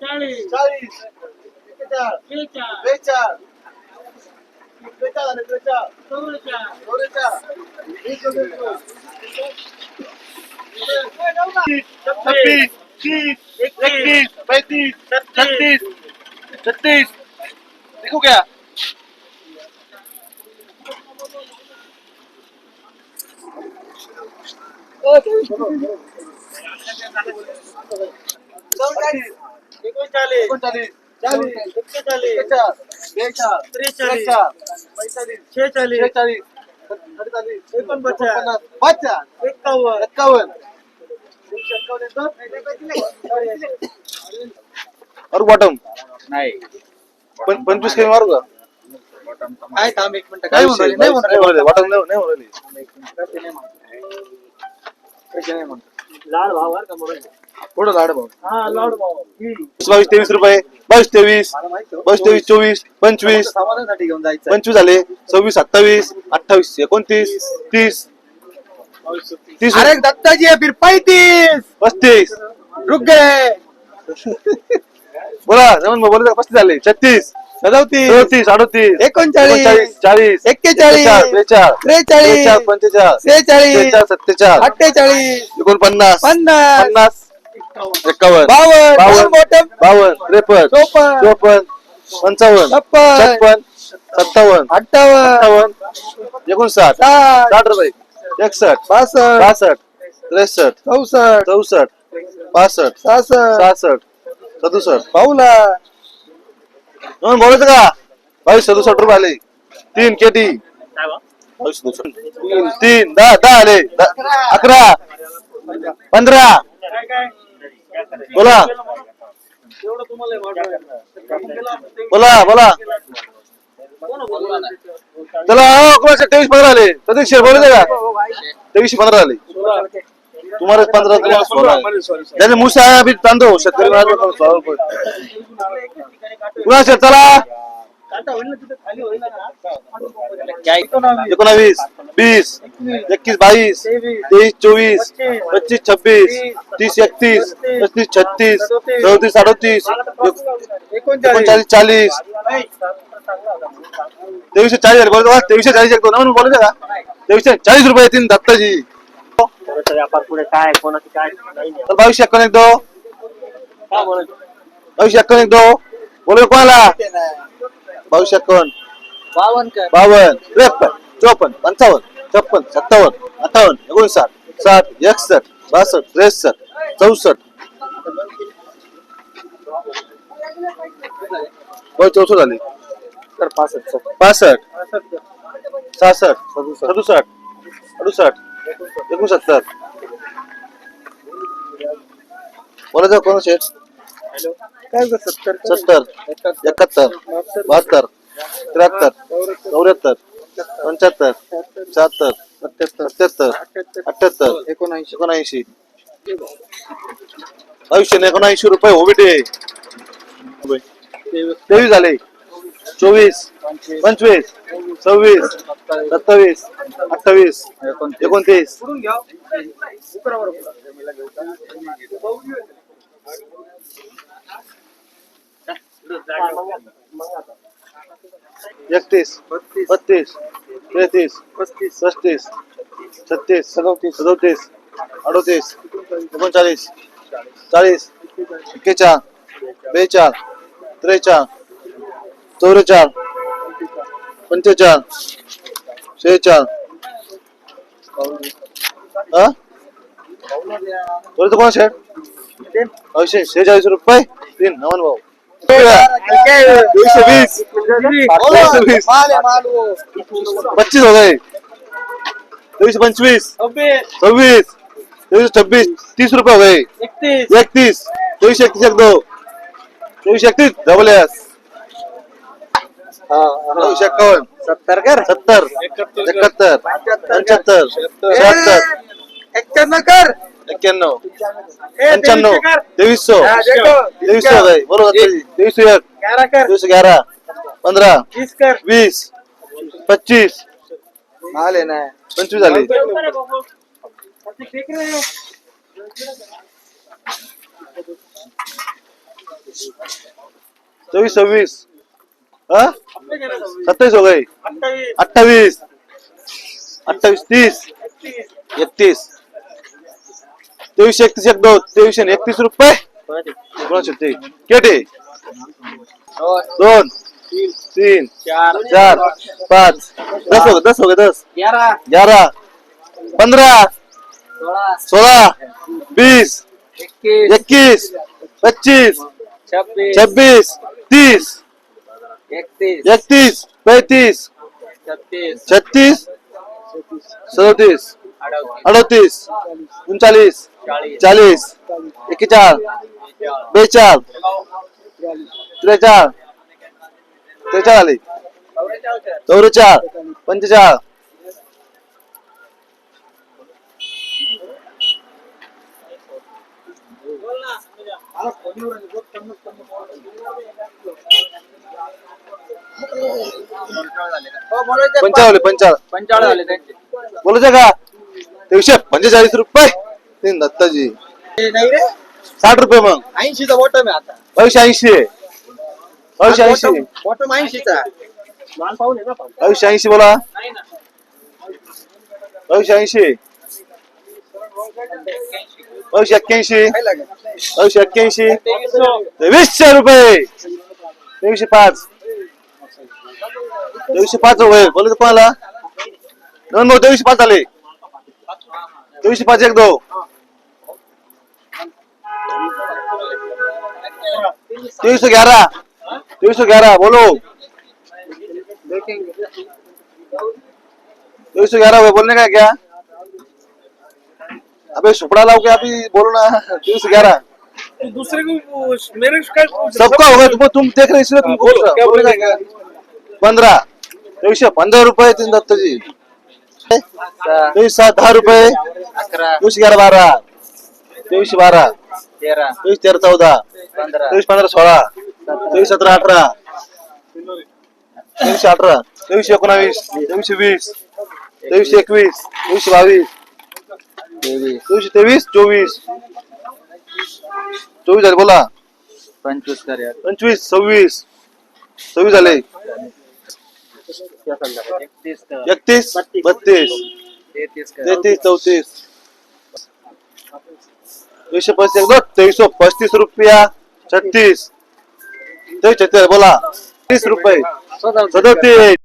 चाळीस चाळीस बेचाळ बेचाळ बेचाळ चौवेचाळ छत्तीस तीस एकतीस पैतीस छत्तीस छत्तीस देखो क्या एकोणचाळीस एकोणचाळीस चाळीस एक्केचाळीस बेचाळ बेचाळ त्रेचाळीस बेचाळ पैंतालीस शेहेचाळीस. शेहेचाळीस. अडतालीस एकोणपचास. पचास एक्कावन्न एक्कावन्न और बॉटम नाही. पण पंचवीस काही मारू का? काय थांब एक मिनिट. काय म्हणून नाही म्हणून बॉटम नाही नाही म्हणून लाड भाव का म्हणून. थोडं लाड भाऊ. हा बावीस तेवीस रुपये. बावीस तेवीस. बावीस तेवीस चोवीस पंचवीस. समाधानासाठी घेऊन जायचं पंचवीस झाले. सव्वीस सत्तावीस अठ्ठावीस एकोणतीस तीस. तीस अरे दत्ताजी है फिर पैतीस पस्तीस. रुक गए बोला जमन भाऊ बोलू? पस्तीस झाले. छत्तीस. सदोतीस. चौतीस अडतीस. एकोणचाळीस. चाळीस. एक्केचाळीस. त्रेचाळीस. बेचाळ पंचेचाळ. सेहेचाळीस बेचाळ सत्तेचाळ. अठ्ठेचाळीस. एकोणपन्नास. पन्नास. पन्नास. एकावन्न. बावन्न बावन्न बॉटम बावन्न त्रेपन्न. चोपन्न. चोपन्न. पंचावन्न. छप्पन. छप्पन. सत्तावन्न. अठ्ठावन्न. अठ्ठावन्न एकोणसाठ. साठ. साठ रुपये. एकसष्ट. बासष्ट. बासष्ट. त्रेसष्ट. चौसष्ट. चौसष्ट. पासष्ट. सहासष्ट सहासष्ट सदुसष्ट. पावला म्हणून बोलायचं का? बावीस सदुसष्ट रुपये आले. तीन केटी. बावीस सदुसष्ट. तीन तीन. दहा दहा आले. दहा- अकरा. पंधरा. बोला. बोला बोला. चला हो कोणाचे तेवीस पंधरा आले. प्रत्येक शेअर बोलायचं का तेवीसशे पंधरा आले. तुम्हाला पंधरा तुम्हाला सोळा. ज्याचे मुसा अभी तांदूळ शेतकरी कुणाचे? चला. एकोणावीस. वीस एकवीस बावीस तेवीस चोवीस पच्चीस छब्बीस तीस एकतीस पस्तीस छत्तीस चौतीस अडतीस एकोणचाळीस चाळीस तेवीसशे चाळीस बोलतो? तेवीसशे चाळीस एक दोन. बोलायचं का? तेवीसशे चाळीस रुपये येतील दत्ताजी. थोडंसं व्यापार पुढे काय कोणाची काय बावीसशे एक दो? बावीसशे एकावन्न एक दो बोलू कोणाला? बावीसशे एकावन्न बावन्न कर बावन्न त्रेपन्न चोपन्न पंचावन्न छप्पन सत्तावन्न अठ्ठावन्न एकोणसाठ साठ एकसष्ट बासष्ट त्रेसष्ट चौसष्ट. हो चौसष्ट झाली. कर पासष्ट पासष्ट. सहासष्ट. सदुसष्ट. अडुसष्ट. एकोणसत्तर. बोलायचं कोण शेठ काय गं, सत्तर. सत्तर. एकाहत्तर. बहात्तर. त्र्याहत्तर. चौऱ्याहत्तर. पंच्याहत्तर. शहात्तर सत्याहत्तर सत्याहत्तर अठ्याहत्तर एकोणऐंशी. एकोणऐंशी. आयुष्य एकोणऐंशी रुपये होबिटे तेवीस. झाले. चोवीस. पंचवीस. सव्वीस. सत्तावीस. अठ्ठावीस. एकोणतीस. एकतीस. बत्तीस तेहतीस पस्तीस पस्तीस छत्तीस सदोतीस सदोतीस अडोतीस एकोणचाळीस चाळीस एक्केचाळ बेचाळ त्रेचाळ चौवेचाळ पंचेचाळ शेहेचाळ. हा? कोण शेठ अवशे शेहेचाळीस रुपये तीन नवन भाऊ दोनशे वीस दोनशे वीस पच्चीस हो गए तेईस पंचवीस सव्वीस छब्बीस तेईस छब्बीस तीस रुपये हो गए एकतीस एकतीस तेईस एकतीस एक दो तेईस एकतीस डबल एस नऊशे एक्कावन्न सत्तर कर सत्तर एकाहत्तर पंच्याहत्तर शहात्तर एक्क्याण्णव कर एक्क्याण्णव. पंच्याण्णव. बोलो एक. ग्यारह वीस पच्चीस. पंचवीस झाले. चोवीस सव्वीस. हाँ? सत्ताईस हो गए अट्ठावीस अट्ठावीस तीस. एकतीस. तेवीसशे एकतीस एक दोन तेवीसशे आणि एकतीस रुपये. कोणाचे ते? केटे. दोन तीन चार पाच. दस हो गए दस हो गए दस. ग्यारह पंद्रह सोलह बीस इक्कीस पच्चीस. छब्बीस. तीस. इकतीस पैंतीस. छत्तीस. छत्तीस. सदतीस. अड़तीस चालीस चालीस एक्केचाळ बेचाळ त्रेचाळ त्रेचाळ आले. चौवेचाळ पंचेचाळ. पंचावन्न पंचावन्न पंचावन्न झाले त्यांचे. का तेवीसशे पंचेचाळीस रुपये. तीन दत्ताजी. नाही रे. साठ रुपये मग. ऐंशीचा बॉटम आहे आता. बावीसशे ऐंशी बावीसशे ऐंशी बॉटम ऐंशीचा. बावीसशे ऐंशी बोला. बावीसशे ऐंशी. बावीसशे एक्क्याऐंशी. बावीसशे एक्क्याऐंशी. तेवीसशे रुपये. तेवीसशे पाच. तेवीसशे पाच रुपये. बोलत कोणाला? दोन भाऊ तेवीसशे पाच झाले. तेवीसशे पाच एक दो। तेईस सौ ग्यारह। तेईस सौ ग्यारह बोलो। तेईस सौ ग्यारह बोलने का क्या? अबे सुपड़ा लाओ क्या अभी? बोलो ना तेईस सौ ग्यारह। दूसरे को मेरे का सबका होगा तुम तुम देख रहे इसलिए तुम बोल रहे हो। पंद्रह। तेईस पंद्रह रुपए तीन दत्त जी। तेईस सात दहा रुपये अकरा. ग्यारह बारह तेईस बारह तेरा. तेईस तेरह चौदह पंधरा. तेवीस पंधरा सोळा. तेवीस सतरा अठरा. तेवीसशे अठरा. तेवीसशे एकोणावीस. तेवीसशे वीस. तेवीसशे एकवीस. तेवीसशे बावीस. तेवीसशे तेवीस चोवीस. चोवीस झाले बोला. पंचवीस पंचवीस सव्वीस. सव्वीस झाले. एकतीस बत्तीस. तेहतीस चौतीस. तेवीसशे पस्तीस तेवीसशे पस्तीस रुपया. छत्तीस. तेवीस छत्तीस बोला. तीस रुपये. सदतीस.